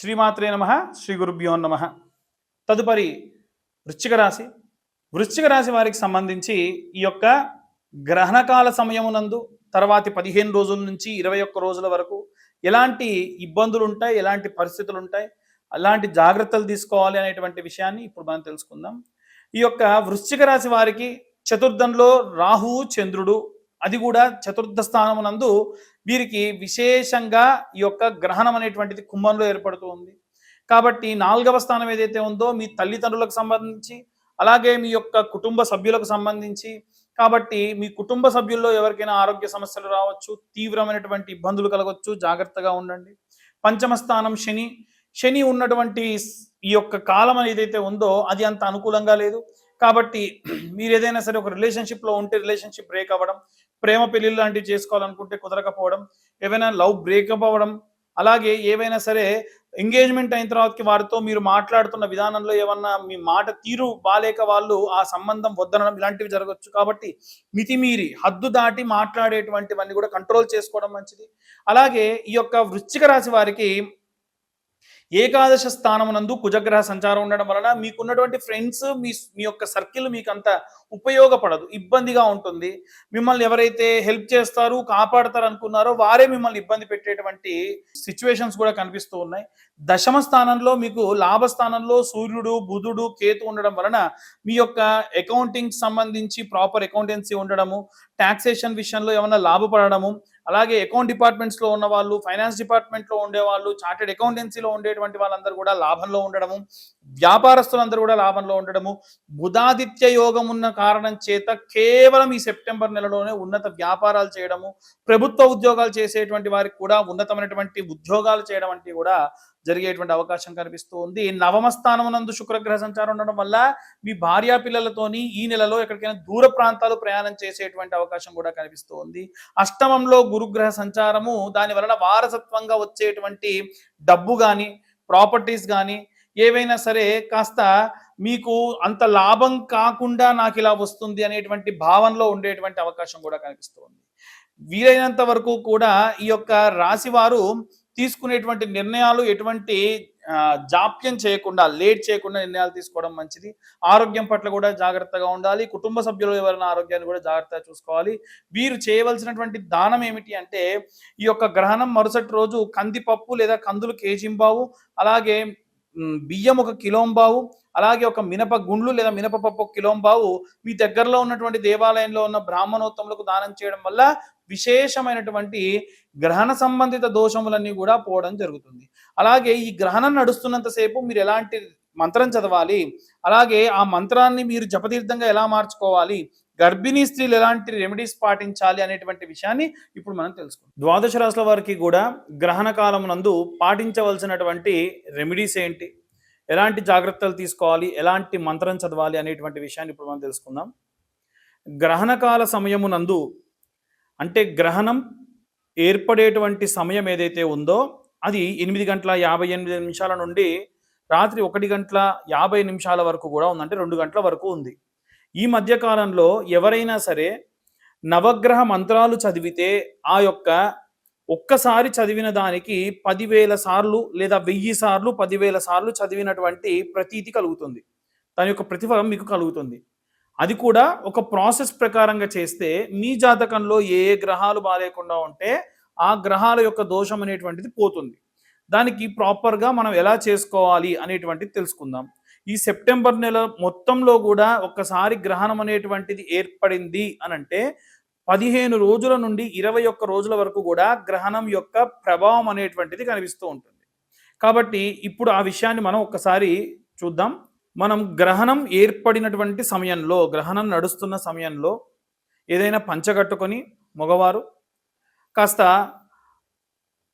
శ్రీమాత్రే నమ శ్రీ గురుభ్యో నమ. తదుపరి వృశ్చిక రాశి. వృశ్చిక రాశి వారికి సంబంధించి ఈ యొక్క గ్రహణకాల సమయమునందు తర్వాతి పదిహేను రోజుల నుంచి ఇరవై ఒక్క రోజుల వరకు ఎలాంటి ఇబ్బందులు ఉంటాయి ఎలాంటి పరిస్థితులు ఉంటాయి అలాంటి జాగ్రత్తలు తీసుకోవాలి అనేటువంటి విషయాన్ని ఇప్పుడు మనం తెలుసుకుందాం. ఈ యొక్క వృశ్చిక రాశి వారికి చతుర్థంలో రాహువు చంద్రుడు అది కూడా చతుర్థ స్థానమునందు వీరికి విశేషంగా ఈ యొక్క గ్రహణం అనేటువంటిది కుంభంలో ఏర్పడుతూ ఉంది. కాబట్టి నాలుగవ స్థానం ఏదైతే ఉందో మీ తల్లిదండ్రులకు సంబంధించి అలాగే మీ యొక్క కుటుంబ సభ్యులకు సంబంధించి కాబట్టి మీ కుటుంబ సభ్యుల్లో ఎవరికైనా ఆరోగ్య సమస్యలు రావచ్చు తీవ్రమైనటువంటి ఇబ్బందులు కలగవచ్చు జాగ్రత్తగా ఉండండి. పంచమ స్థానం శని. శని ఉన్నటువంటి ఈ యొక్క కాలం ఏదైతే ఉందో అది అంత అనుకూలంగా లేదు. కాబట్టి మీరు ఏదైనా సరే ఒక రిలేషన్షిప్లో ఉంటే రిలేషన్షిప్ బ్రేక్ అవ్వడం ప్రేమ పెళ్ళి లాంటివి చేసుకోవాలనుకుంటే కుదరకపోవడం ఏవైనా లవ్ బ్రేకప్ అవ్వడం అలాగే ఏవైనా సరే ఎంగేజ్మెంట్ అయిన తర్వాతకి వారితో మీరు మాట్లాడుతున్న విధానంలో ఏమన్నా మీ మాట తీరు బాలేక వాళ్ళు ఆ సంబంధం వద్దనడం ఇలాంటివి జరగవచ్చు కాబట్టి మితిమీరి హద్దు దాటి మాట్లాడేటువంటివన్నీ కూడా కంట్రోల్ చేసుకోవడం మంచిది. అలాగే ఈ యొక్క వృశ్చిక రాశి వారికి ఏకాదశ స్థానమునందు కుజగ్రహ సంచారం ఉండడం వలన మీకున్నటువంటి ఫ్రెండ్స్ మీ మీ యొక్క సర్కిల్ మీకు అంత ఉపయోగపడదు ఇబ్బందిగా ఉంటుంది. మిమ్మల్ని ఎవరైతే హెల్ప్ చేస్తారు కాపాడతారు అనుకున్నారో వారే మిమ్మల్ని ఇబ్బంది పెట్టేటువంటి సిచ్యువేషన్స్ కూడా కనిపిస్తూ ఉన్నాయి. దశమ స్థానంలో మీకు లాభ స్థానంలో సూర్యుడు బుధుడు కేతు ఉండడం వలన మీ యొక్క అకౌంటింగ్ సంబంధించి ప్రాపర్ అకౌంటెన్సీ ఉండడము టాక్సేషన్ విషయంలో ఏమైనా లాభపడడము అలాగే అకౌంట్ డిపార్ట్మెంట్స్లో ఉన్న వాళ్ళు ఫైనాన్స్ డిపార్ట్మెంట్లో ఉండేవాళ్ళు చార్టెడ్ అకౌంటెన్సీలో ఉండేటువంటి వాళ్ళందరూ కూడా లాభంలో ఉండడము వ్యాపారస్తులందరూ కూడా లాభంలో ఉండడము బుధాదిత్య యోగం ఉన్న కారణం చేత కేవలం ఈ సెప్టెంబర్ నెలలోనే ఉన్నత వ్యాపారాలు చేయడము ప్రభుత్వ ఉద్యోగాలు చేసేటువంటి వారికి కూడా ఉన్నతమైనటువంటి ఉద్యోగాలు చేయడం అంటే కూడా జరిగేటువంటి అవకాశం కనిపిస్తూ ఉంది. నవమ స్థానమునందు శుక్రగ్రహ సంచారం ఉండడం వల్ల మీ భార్యా పిల్లలతోని ఈ నెలలో ఎక్కడికైనా దూర ప్రాంతాలు ప్రయాణం చేసేటువంటి అవకాశం కూడా కనిపిస్తూ ఉంది. అష్టమంలో గురుగ్రహ సంచారము దాని వలన వారసత్వంగా వచ్చేటువంటి డబ్బు కానీ ప్రాపర్టీస్ కానీ ఏవైనా సరే కాస్త మీకు అంత లాభం కాకుండా నాకు ఇలా వస్తుంది అనేటువంటి భావనలో ఉండేటువంటి అవకాశం కూడా కనిపిస్తూ ఉంది. వీలైనంత వరకు కూడా ఈ యొక్క రాశి వారు తీసుకునేటువంటి నిర్ణయాలు ఎటువంటి జాప్యం చేయకుండా లేట్ చేయకుండా నిర్ణయాలు తీసుకోవడం మంచిది. ఆరోగ్యం పట్ల కూడా జాగ్రత్తగా ఉండాలి. కుటుంబ సభ్యులు ఎవరైనా ఆరోగ్యాన్ని కూడా జాగ్రత్తగా చూసుకోవాలి. వీరు చేయవలసినటువంటి దానం ఏమిటి అంటే ఈ యొక్క గ్రహణం మరుసటి రోజు కందిపప్పు లేదా కందులు కేజింబావు అలాగే బియ్యం ఒక కిలోంబావు అలాగే ఒక మినప గుండ్లు లేదా మినపపప్పు ఒక కిలోంబావు మీ దగ్గరలో ఉన్నటువంటి దేవాలయంలో ఉన్న బ్రాహ్మణోత్తములకు దానం చేయడం వల్ల విశేషమైనటువంటి గ్రహణ సంబంధిత దోషములన్నీ కూడా పోవడం జరుగుతుంది. అలాగే ఈ గ్రహణం నడుస్తున్నంతసేపు మీరు ఎలాంటి మంత్రం చదవాలి అలాగే ఆ మంత్రాన్ని మీరు జపతీర్థంగా ఎలా మార్చుకోవాలి గర్భిణీ స్త్రీలు ఎలాంటి రెమెడీస్ పాటించాలి అనేటువంటి విషయాన్ని ఇప్పుడు మనం తెలుసుకుందాం. ద్వాదశ రాశుల వారికి కూడా గ్రహణ కాలం నందు పాటించవలసినటువంటి రెమెడీస్ ఏంటి ఎలాంటి జాగ్రత్తలు తీసుకోవాలి ఎలాంటి మంత్రం చదవాలి అనేటువంటి విషయాన్ని ఇప్పుడు మనం తెలుసుకుందాం. గ్రహణకాల సమయమునందు అంటే గ్రహణం ఏర్పడేటువంటి సమయం ఏదైతే ఉందో అది ఎనిమిది గంటల యాభై ఎనిమిది నిమిషాల నుండి రాత్రి ఒకటి గంటల యాభై నిమిషాల వరకు కూడా ఉందంటే రెండు గంటల వరకు ఉంది. ఈ మధ్య కాలంలో ఎవరైనా సరే నవగ్రహ మంత్రాలు చదివితే ఆ యొక్క ఒక్కసారి చదివిన దానికి పదివేల సార్లు లేదా వెయ్యి సార్లు పదివేల సార్లు చదివినటువంటి ప్రతీతి కలుగుతుంది. దాని యొక్క ప్రతిఫలం మీకు కలుగుతుంది. అది కూడా ఒక ప్రాసెస్ ప్రకారంగా చేస్తే మీ జాతకంలో ఏ ఏ గ్రహాలు బాగాలేకుండా ఉంటే ఆ గ్రహాల యొక్క దోషం అనేటువంటిది పోతుంది. దానికి ప్రాపర్గా మనం ఎలా చేసుకోవాలి అనేటువంటిది తెలుసుకుందాం. ఈ సెప్టెంబర్ నెల మొత్తంలో కూడా ఒక్కసారి గ్రహణం అనేటువంటిది ఏర్పడింది అని అంటే పదిహేను రోజుల నుండి ఇరవై ఒక్క రోజుల వరకు కూడా గ్రహణం యొక్క ప్రభావం అనేటువంటిది కనిపిస్తూ ఉంటుంది. కాబట్టి ఇప్పుడు ఆ విషయాన్ని మనం ఒక్కసారి చూద్దాం. మనం గ్రహణం ఏర్పడినటువంటి సమయంలో గ్రహణం నడుస్తున్న సమయంలో ఏదైనా పంచగట్టుకొని మగవారు కాస్త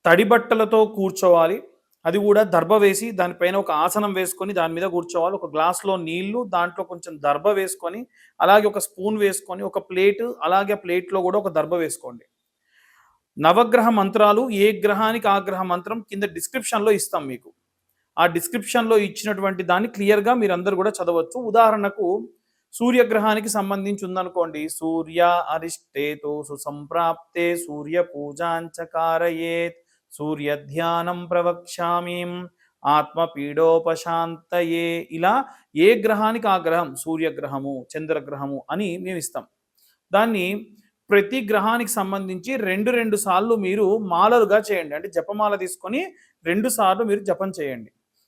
తడి బట్టలతో కూర్చోవాలి. అది కూడా దర్భ వేసి దానిపైన ఒక ఆసనం వేసుకొని దాని మీద కూర్చోవాలి. ఒక గ్లాస్లో నీళ్ళు దాంట్లో కొంచెం దర్భ వేసుకొని అలాగే ఒక స్పూన్ వేసుకొని ఒక ప్లేట్ అలాగే ప్లేట్లో కూడా ఒక దర్భ వేసుకోండి. నవగ్రహ మంత్రాలు ఏ గ్రహానికి ఆ గ్రహ మంత్రం కింద డిస్క్రిప్షన్లో ఇస్తాం మీకు. ఆ డిస్క్రిప్షన్లో ఇచ్చినటువంటి దాన్ని క్లియర్గా మీరందరూ కూడా చదవచ్చు. ఉదాహరణకు సూర్యగ్రహానికి సంబంధించి ఉందనుకోండి సూర్య అరిష్టేతో సుసంప్రాప్తే సూర్య పూజాంచకారయేత్ సూర్య ధ్యానం ప్రవక్ష్యామి ఆత్మపీడోపశాంతయే. ఇలా ఏ గ్రహానికి ఆ గ్రహం? సూర్యగ్రహము చంద్రగ్రహము అని మేము ఇస్తాం దాన్ని ప్రతి గ్రహానికి సంబంధించి రెండు రెండు సార్లు మీరు మాలలుగా చేయండి. అంటే జపమాల తీసుకొని రెండు సార్లు మీరు జపం చేయండి.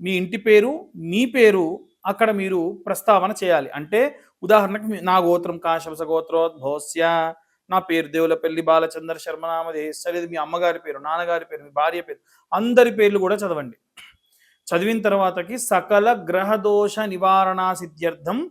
మీ ఇంటి పేరు మీ పేరు అక్కడ మీరు ప్రస్తావన చేయాలి. అంటే ఉదాహరణకు మీ- నా గోత్రం కాశవస గోత్రోద్భోస్య నా పేరు దేవులపల్లి బాలచంద్ర శర్మ లేదు మీ అమ్మగారి పేరు నాన్నగారి పేరు మీ భార్య పేరు అందరి పేర్లు కూడా చదవండి. చదివిన తర్వాతకి సకల గ్రహ దోష నివారణ సిద్ధ్యర్థం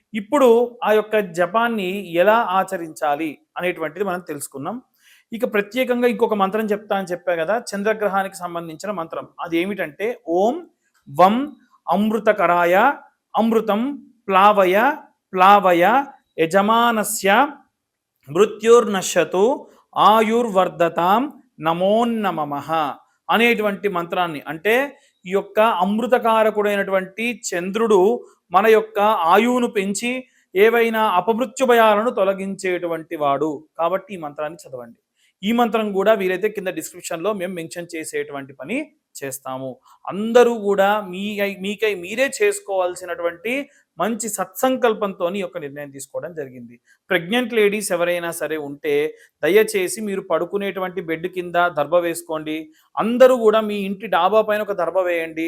ఇప్పుడు ఆ యొక్క జపాన్ని ఎలా ఆచరించాలి అనేటువంటిది మనం తెలుసుకున్నాం. ఇక ప్రత్యేకంగా ఇంకొక మంత్రం చెప్తా అని చెప్పా కదా చంద్రగ్రహానికి సంబంధించిన మంత్రం. అది ఏమిటంటే ఓం వం అమృతకరాయ అమృతం ప్లావయ ప్లావయ యజమానస్య మృత్యుర్నశ్యతు ఆయుర్వర్ధతాం నమోన్నమః అనేటువంటి మంత్రాన్ని. అంటే ఈ యొక్క అమృతకారకుడైనటువంటి చంద్రుడు మన యొక్క ఆయువును పెంచి ఏవైనా అపమృత్యు భయాలను తొలగించేటువంటి వాడు. కాబట్టి ఈ మంత్రాన్ని చదవండి. ఈ మంత్రం కూడా వీలైతే కింద డిస్క్రిప్షన్లో మేము మెన్షన్ చేసేటువంటి పని చేస్తాము. అందరూ కూడా మీ మీకై మీరే చేసుకోవాల్సినటువంటి మంచి సత్సంకల్పంతో ఈ యొక్క నిర్ణయం తీసుకోవడం జరిగింది. ప్రెగ్నెంట్ లేడీస్ ఎవరైనా సరే ఉంటే దయచేసి మీరు పడుకునేటువంటి బెడ్ కింద దర్భ వేసుకోండి. అందరూ కూడా మీ ఇంటి డాబా పైన ఒక దర్భ వేయండి.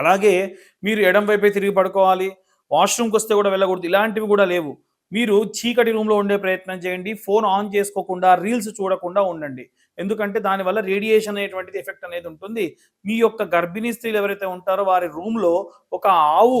అలాగే మీరు ఎడం వైపే తిరిగి పడుకోవాలి వాష్రూమ్కి వస్తే కూడా వెళ్ళకూడదు ఇలాంటివి కూడా లేవు. మీరు చీకటి రూమ్లో ఉండే ప్రయత్నం చేయండి ఫోన్ ఆన్ చేసుకోకుండా రీల్స్ చూడకుండా ఉండండి. ఎందుకంటే దానివల్ల రేడియేషన్ అనేటువంటిది ఎఫెక్ట్ అనేది ఉంటుంది. మీ యొక్క గర్భిణీ స్త్రీలు ఎవరైతే ఉంటారో వారి రూమ్లో ఒక ఆవు